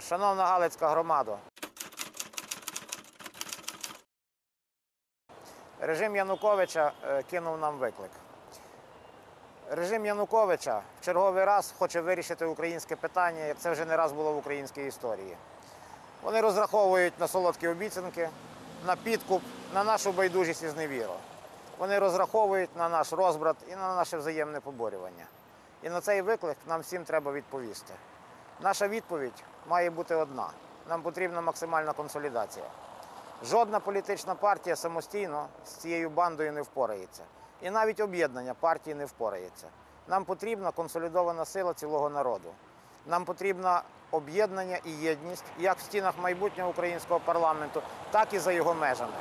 Шановна Галицька громада, режим Януковича е, кинув нам виклик. Режим Януковича в черговий раз хоче вирішити українське питання, як це вже не раз було в українській історії. Вони розраховують на солодкі обіцянки, на підкуп, на нашу байдужість і зневіру. Вони розраховують на наш розбрат і на наше взаємне поборювання. І на цей виклик нам всім треба відповісти. Наша відповідь має бути одна: нам потрібна максимальна консолідація. Жодна політична партія самостійно з цією бандою не впорається. І навіть об'єднання партії не впорається. Нам потрібна консолідована сила цілого народу. Нам потрібна об'єднання і єдність як в стінах майбутнього українського парламенту, так і за його межами.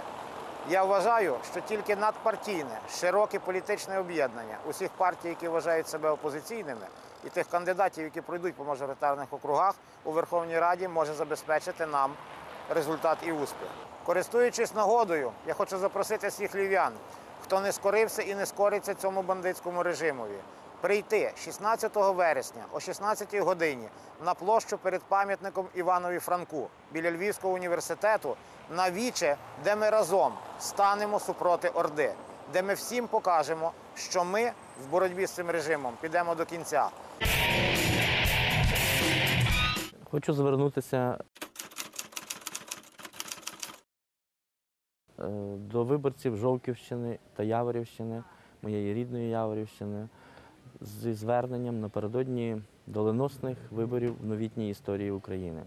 Я вважаю, що тільки надпартійне, широке політичне об'єднання усіх партій, які вважають себе опозиційними, і тих кандидатів, які пройдуть по мажоритарних округах у Верховній Раді, може забезпечити нам результат і успіх. Користуючись нагодою, я хочу запросити всіх львів'ян, хто не скорився і не скориться цьому бандитському режимові, прийти 16 вересня о 16 годині на площу перед пам'ятником Іванові Франку біля Львівського університету на віче, де ми разом станемо супроти Орди, де ми всім покажемо, що ми в боротьбі з цим режимом підемо до кінця. Хочу звернутися е, до виборців Жовківщини та Яворівщини, моєї рідної Яворівщини, зі зверненням напередодні доленосних виборів в новітній історії України.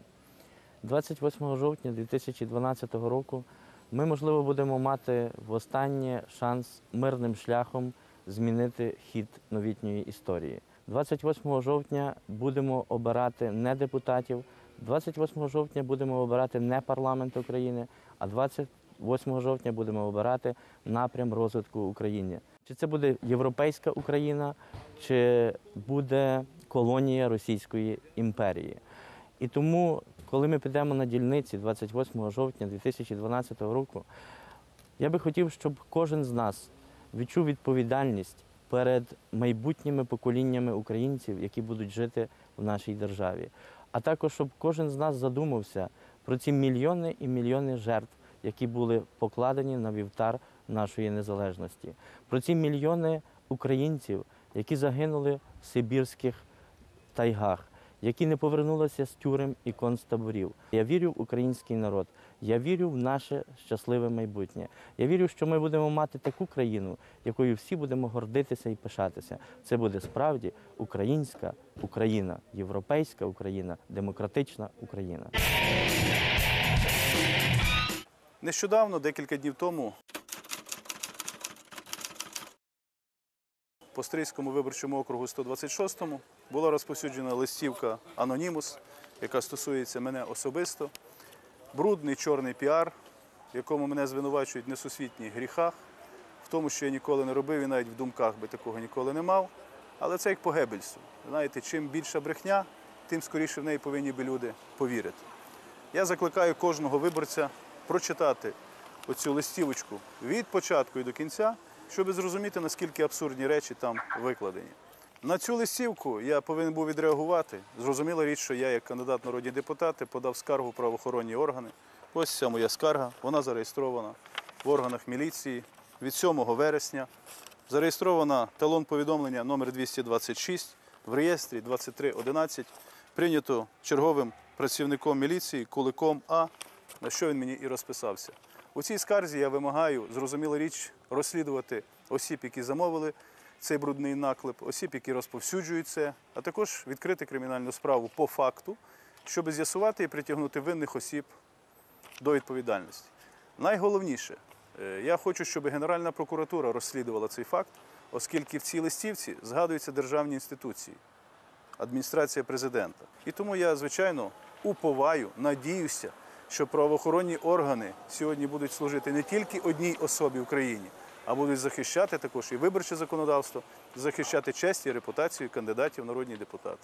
28 жовтня 2012 року ми, можливо, будемо мати востаннє шанс мирним шляхом змінити хід новітньої історії. 28 жовтня будемо обирати не депутатів, 28 жовтня будемо обирати не парламент України, а 28 жовтня будемо обирати напрям розвитку України. Чи це буде європейська Україна, чи буде колонія Російської імперії. І тому, коли ми підемо на дільниці 28 жовтня 2012 року, я би хотів, щоб кожен з нас відчув відповідальність перед майбутніми поколіннями українців, які будуть жити в нашій державі. А також щоб кожен з нас задумався про ці мільйони і мільйони жертв, які були покладені на вівтар нашої незалежності, про ці мільйони українців, які загинули в Сибірських тайгах, які не повернулися з тюрем і концтаборів. Я вірю в український народ. Я вірю в наше щасливе майбутнє. Я вірю, що ми будемо мати таку країну, якою всі будемо гордитися і пишатися. Це буде справді українська Україна, європейська Україна, демократична Україна. Нещодавно, декілька днів тому, по Стрийському виборчому округу 126-му була розповсюджена листівка Анонімус, яка стосується мене особисто. Брудний чорний піар, в якому мене звинувачують в несусвітніх гріхах, в тому, що я ніколи не робив і навіть в думках би такого ніколи не мав. Але це як по. Знаєте, чим більша брехня, тим скоріше в неї повинні би люди повірити. Я закликаю кожного виборця прочитати оцю листівочку від початку і до кінця, щоб зрозуміти, наскільки абсурдні речі там викладені. На цю листівку я повинен був відреагувати. Зрозуміла річ, що я, як кандидат народні депутати, подав скаргу в правоохоронні органи. Ось ця моя скарга, вона зареєстрована в органах міліції від 7 вересня. Зареєстрована талон повідомлення номер 226 в реєстрі 2311. Прийнято черговим працівником міліції Куликом А, на що він мені і розписався. У цій скарзі я вимагаю, зрозуміло річ, розслідувати осіб, які замовили цей брудний наклеп, осіб, які розповсюджують це, а також відкрити кримінальну справу по факту, щоб з'ясувати і притягнути винних осіб до відповідальності. Найголовніше, е, я хочу, щоб Генеральна прокуратура розслідувала цей факт, оскільки в цій листівці згадуються державні інституції, адміністрація президента. І тому я, звичайно, уповаю, надіюся, що правоохоронні органи сьогодні будуть служити не тільки одній особі в країні, а будуть захищати також і виборче законодавство, захищати честь і репутацію кандидатів в народні депутати.